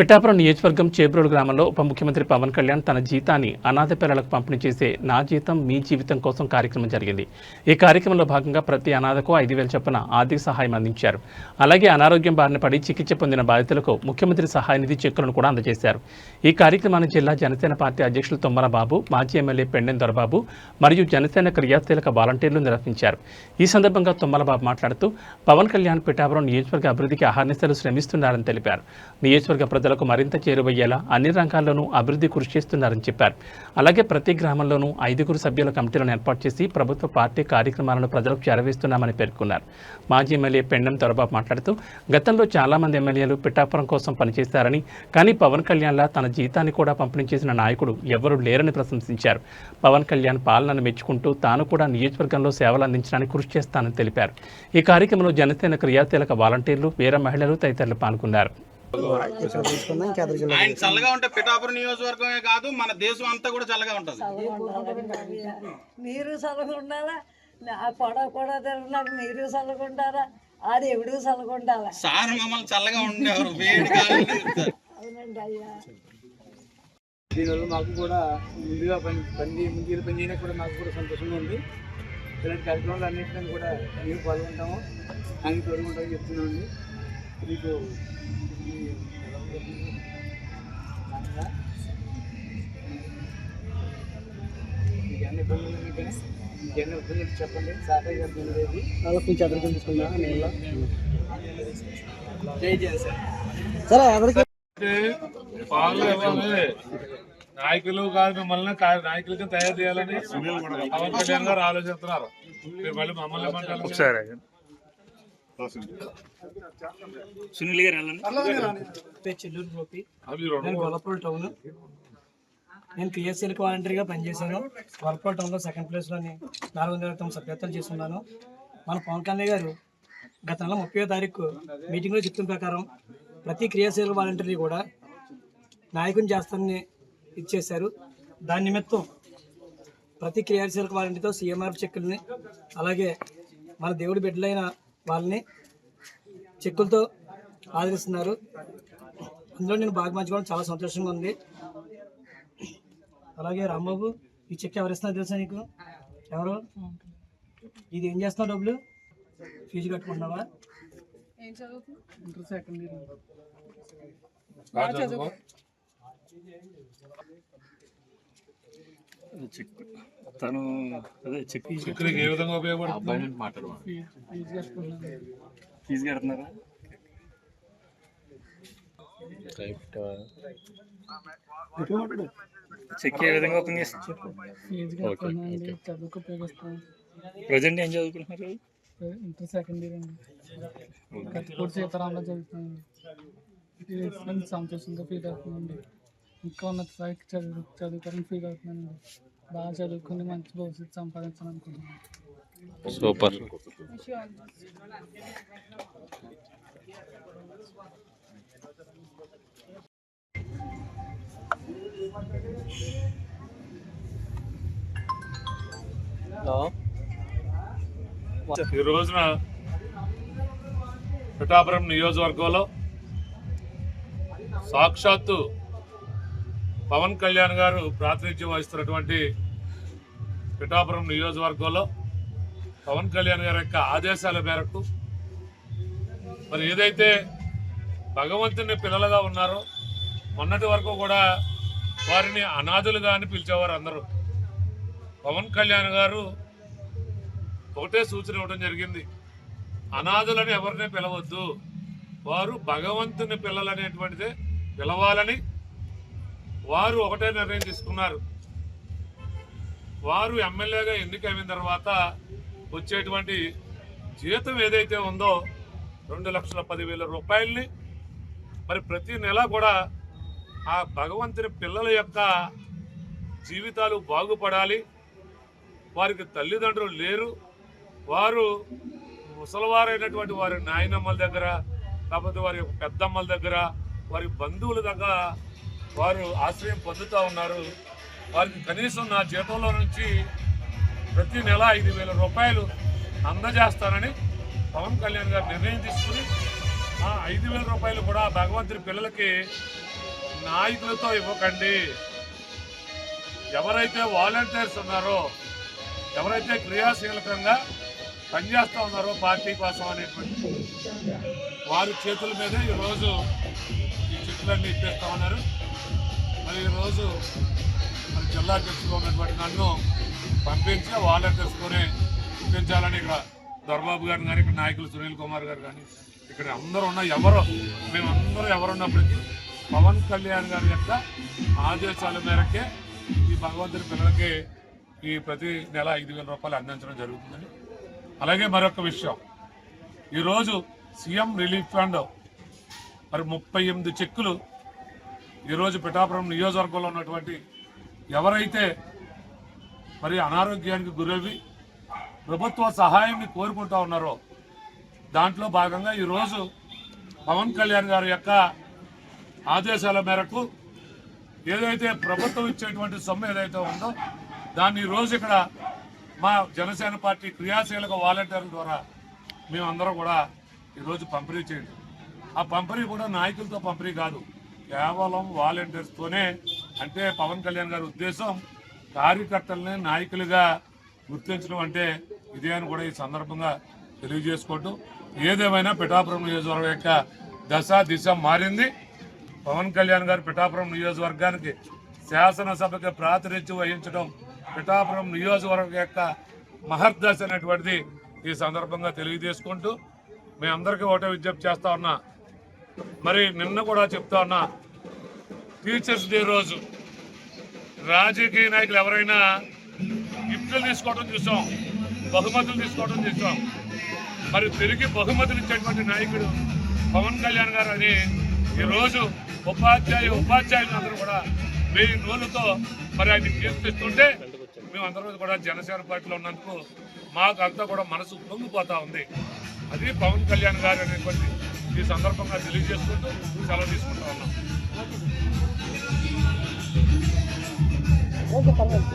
పిఠాపురం నియోజకవర్గం చేబ్రోడ్ గ్రామంలో ఉప ముఖ్యమంత్రి పవన్ కళ్యాణ్ తన జీతాన్ని అనాథ పిల్లలకు పంపిణీ చేసే నా జీతం మీ జీవితం కోసం కార్యక్రమం జరిగింది. ఈ కార్యక్రమంలో భాగంగా ప్రతి అనాథకు ఐదు వేల చొప్పున ఆర్థిక సహాయం అందించారు. అలాగే అనారోగ్యం బారిన పడి చికిత్స పొందిన బాధితులకు ముఖ్యమంత్రి సహాయ నిధి చెక్కులను కూడా అందజేశారు. ఈ కార్యక్రమాన్ని జిల్లా జనసేన పార్టీ అధ్యక్షులు తుమ్మల బాబు మాజీ ఎమ్మెల్యే పెండెన్ దొరబాబు మరియు జనసేన క్రియాశీలక వాలంటీర్లు నిర్వహించారు. ఈ సందర్భంగా తుమ్మల బాబు మాట్లాడుతూ పవన్ కళ్యాణ్ పిఠాపురం నియోజకవర్గ అభివృద్ధికి అహర్నిశలు శ్రమిస్తున్నారని తెలిపారు. నియోజకవర్గ ప్రజలకు మరింత చేరువయ్యేలా అన్ని రంగాల్లోనూ అభివృద్ధి కృషి చేస్తున్నారని చెప్పారు. అలాగే ప్రతి గ్రామంలోనూ ఐదుగురు సభ్యుల కమిటీలను ఏర్పాటు చేసి ప్రభుత్వ పార్టీ కార్యక్రమాలను ప్రజలకు చేరవేస్తున్నామని పేర్కొన్నారు. మాజీ ఎమ్మెల్యే పెండం దొరబాబు మాట్లాడుతూ గతంలో చాలా మంది ఎమ్మెల్యేలు పిఠాపురం కోసం పనిచేశారని కానీ పవన్ కళ్యాణ్లా తన జీతాన్ని కూడా పంపిణీ చేసిన నాయకుడు ఎవరూ లేరని ప్రశంసించారు. పవన్ కళ్యాణ్ పాలనను మెచ్చుకుంటూ తాను కూడా నియోజకవర్గంలో సేవలు అందించడానికి కృషి చేస్తానని తెలిపారు. ఈ కార్యక్రమంలో జనసేన క్రియాశీలక వాలంటీర్లు వీర మహిళలు తదితరులు పాల్గొన్నారు. ఆయన చల్లగా ఉంటే పిఠాపురం నియోజకవర్గమే కాదు మన దేశం అంతా కూడా చల్లగా ఉంటది. మీరు చల్లగా ఉండాలా? నా పొడవ కూడా తిరగడానికి మీరు చల్లగా ఉండాలా? ఆ దేవుడు చల్లగా ఉండాలా? సార్ మమ్మల్ని చల్లగా ఉండేవారు వేడి కాలం తిరుగుతారు. అవునండి అయ్యా. దీనివల్ల మాకు కూడా ముందుగా పని పని ముందు పని చేయడానికి కూడా మాకు కూడా సంతోషంగా ఉంది. ఇలాంటి కార్యక్రమాలు అన్నింటినీ కూడా మేము పాల్గొంటాము. అన్ని తోడుకుంటామని చెప్తున్నామండి. మీకు ఎన్ని చెప్పండి గారు వాళ్ళకి జై సార్ సరే ఎవరికి పాలు ఇవ్వాలి నాయకులు కాదు మిమ్మల్ని కా- నాయకులుగా తయారు చేయాలని పవన్ కళ్యాణ్ గారు ఆలోచిస్తున్నారు మీరు మళ్ళీ మమ్మల్ని సునీల్ గారు చెల్లూరు గోపి. నేను రెండు టౌన్. నేను పిఎస్సీలకు వాలంటీర్గా పనిచేశాను. గొల్లపూడి టౌన్లో సెకండ్ ప్లేస్లోని నాలుగు వందల తొమ్మిది సభ్యత్వాలు చేస్తున్నాను. మన పవన్ కళ్యాణ్ గారు గత నెల ముప్పై తారీఖు మీటింగ్లో చెప్పిన ప్రకారం ప్రతి క్రియాశీల వాలంటీర్ని కూడా నాయకుని చేస్తానని ఇచ్చేశారు. దాని నిమిత్తం ప్రతి క్రియాశీలక వాలంటీర్తో సీఎంఆర్ చెక్కుల్ని అలాగే మన దేవుడి బిడ్డలైన వాళ్ళని చెక్కులతో ఆదరిస్తున్నారు. అందులో నేను బాగా మంచుకోవడం చాలా సంతోషంగా ఉంది. అలాగే రాంబాబు ఈ చెక్ ఎవరు ఇస్తున్నారు తెలుసా నీకు? ఎవరు? ఇది ఏం చేస్తున్నావు డబ్బులు? ఫీజు కట్టుకుంటున్నావా? Inter second year. చదువుకో. తను అదే చెక్ చిక్కులకి ఏ విధంగా ఉపయోగపడుతుంది? ఫీజు కడుతున్నారా చెక్ ఏ విధంగా ఓపెన్ చదువుకు ఉపయోగిస్తాను ప్రజెంట్ ఏం చదువుకుంటున్నారు? ఇంటర్ సెకండ్ ఇయర్ అండి. కత్తిపూడి సంతోషంగా ఫీల్ అవుతుందండి ఇంకా ఉన్నత స్థాయికి చదువు చదువుకోవడానికి ఫీల్ అవుతున్నానండి బాగా చదువుకుని మంచి భవిష్యత్తు సంపాదించాలని అనుకుంటున్నాను సూపర్ ఈ రోజున పిఠాపురం నియోజకవర్గంలో సాక్షాత్తు పవన్ కళ్యాణ్ గారు ప్రాతినిధ్యం వహిస్తున్నటువంటి పిఠాపురం నియోజకవర్గంలో పవన్ కళ్యాణ్ గారి యొక్క ఆదేశాల మేరకు మరి ఏదైతే భగవంతుని పిల్లలుగా ఉన్నారో మొన్నటి వరకు కూడా వారిని అనాథులుగా అని పిలిచేవారు అందరూ. పవన్ కళ్యాణ్ గారు ఒకటే సూచన ఇవ్వడం జరిగింది. అనాథులని ఎవరిని పిలవద్దు. వారు భగవంతుని పిల్లలనేటువంటిదే పిలవాలని వారు ఒకటే నిర్ణయం తీసుకున్నారు. వారు ఎమ్మెల్యేగా ఎన్నికైన తర్వాత వచ్చేటువంటి జీతం ఏదైతే ఉందో రెండు లక్షల పదివేల రూపాయల్ని మరి ప్రతి నెల కూడా ఆ భగవంతుని పిల్లల యొక్క జీవితాలు బాగుపడాలి. వారికి తల్లిదండ్రులు లేరు. వారు ముసలివారైనటువంటి వారి నాయనమ్మల దగ్గర లేకపోతే వారి పెద్దమ్మల దగ్గర వారి బంధువుల దగ్గర వారు ఆశ్రయం పొందుతూ ఉన్నారు. వారికి కనీసం నా జీతంలో నుంచి ప్రతి నెల ఐదు వేల రూపాయలు అందజేస్తానని పవన్ కళ్యాణ్ గారు నిర్ణయం తీసుకుని ఆ ఐదు వేల రూపాయలు కూడా భగవంతుడి పిల్లలకి నాయకులతో ఇవ్వకండి. ఎవరైతే వాలంటీర్స్ ఉన్నారో ఎవరైతే క్రియాశీలకంగా పనిచేస్తూ ఉన్నారో పార్టీ కోసం అనేటువంటి వారి చేతుల మీదే ఈరోజు ఈ చెట్లన్నీ ఇప్పేస్తా ఉన్నారు. మరి ఈరోజు మరి జిల్లా అధ్యక్షుడు ఉన్నటువంటి నన్ను పంపించి వాలంటీర్స్తోనే ఇప్పించాలని ఇక్కడ దొరబాబు గారు కానీ ఇక్కడ నాయకులు సునీల్ కుమార్ గారు కానీ ఇక్కడ అందరూ ఉన్న ఎవరో మేమందరూ ఎవరున్నప్పటికీ పవన్ కళ్యాణ్ గారి యొక్క ఆదేశాల మేరకే ఈ భగవంతుని పిల్లలకి ఈ ప్రతి నెల ఐదు వేల రూపాయలు అందించడం జరుగుతుందని అలాగే మరొక విషయం. ఈరోజు సీఎం రిలీఫ్ ఫండ్ మరి ముప్పై ఎనిమిది చెక్కులు ఈరోజు పిఠాపురం నియోజకవర్గంలో ఉన్నటువంటి ఎవరైతే మరి అనారోగ్యానికి గురవి ప్రభుత్వ సహాయాన్ని కోరుకుంటా ఉన్నారో దాంట్లో భాగంగా ఈరోజు పవన్ కళ్యాణ్ గారి యొక్క ఆదేశాల మేరకు ఏదైతే ప్రభుత్వం ఇచ్చేటువంటి సొమ్ము ఏదైతే ఉందో దాన్ని ఈరోజు ఇక్కడ మా జనసేన పార్టీ క్రియాశీలక వాలంటీర్ల ద్వారా మేమందరం కూడా ఈరోజు పంపిణీ చేయండి. ఆ పంపిణీ కూడా నాయకులతో పంపిణీ కాదు కేవలం వాలంటీర్స్తోనే అంటే పవన్ కళ్యాణ్ గారి ఉద్దేశం కార్యకర్తల్ని నాయకులుగా గుర్తించడం అంటే ఇదే అని కూడా ఈ సందర్భంగా తెలియజేసుకుంటూ ఏదేమైనా పిఠాపురం నియోజకవర్గం యొక్క దశ దిశ మారింది. పవన్ కళ్యాణ్ గారు పిఠాపురం నియోజకవర్గానికి శాసనసభకి ప్రాతినిధ్యం వహించడం పిఠాపురం నియోజకవర్గం యొక్క మహర్దశ అనేటువంటిది ఈ సందర్భంగా తెలియజేసుకుంటూ మీ అందరికీ ఒకటే విజ్ఞప్తి చేస్తా ఉన్నా. మరి నిన్న కూడా చెప్తా ఉన్నా టీచర్స్ డే రోజు రాజకీయ నాయకులు ఎవరైనా గిఫ్ట్లు తీసుకోవడం చూసాం బహుమతులు తీసుకోవడం చూసాం. మరి తిరిగి బహుమతులు ఇచ్చేటువంటి నాయకుడు పవన్ కళ్యాణ్ గారు అని ఈరోజు ఉపాధ్యాయ ఉపాధ్యాయులు అందరూ కూడా వెయ్యి నూలుతో మరి ఆయన కీర్తిస్తుంటే మేమందరం కూడా జనసేన పార్టీలో ఉన్నందుకు మాకు అంతా కూడా మనసు పొంగిపోతా ఉంది. అది పవన్ కళ్యాణ్ గారు అనేటువంటి ఈ సందర్భంగా తెలియజేసుకుంటూ సెలవు తీసుకుంటా ఉన్నాం. ఓకే పర్లేదు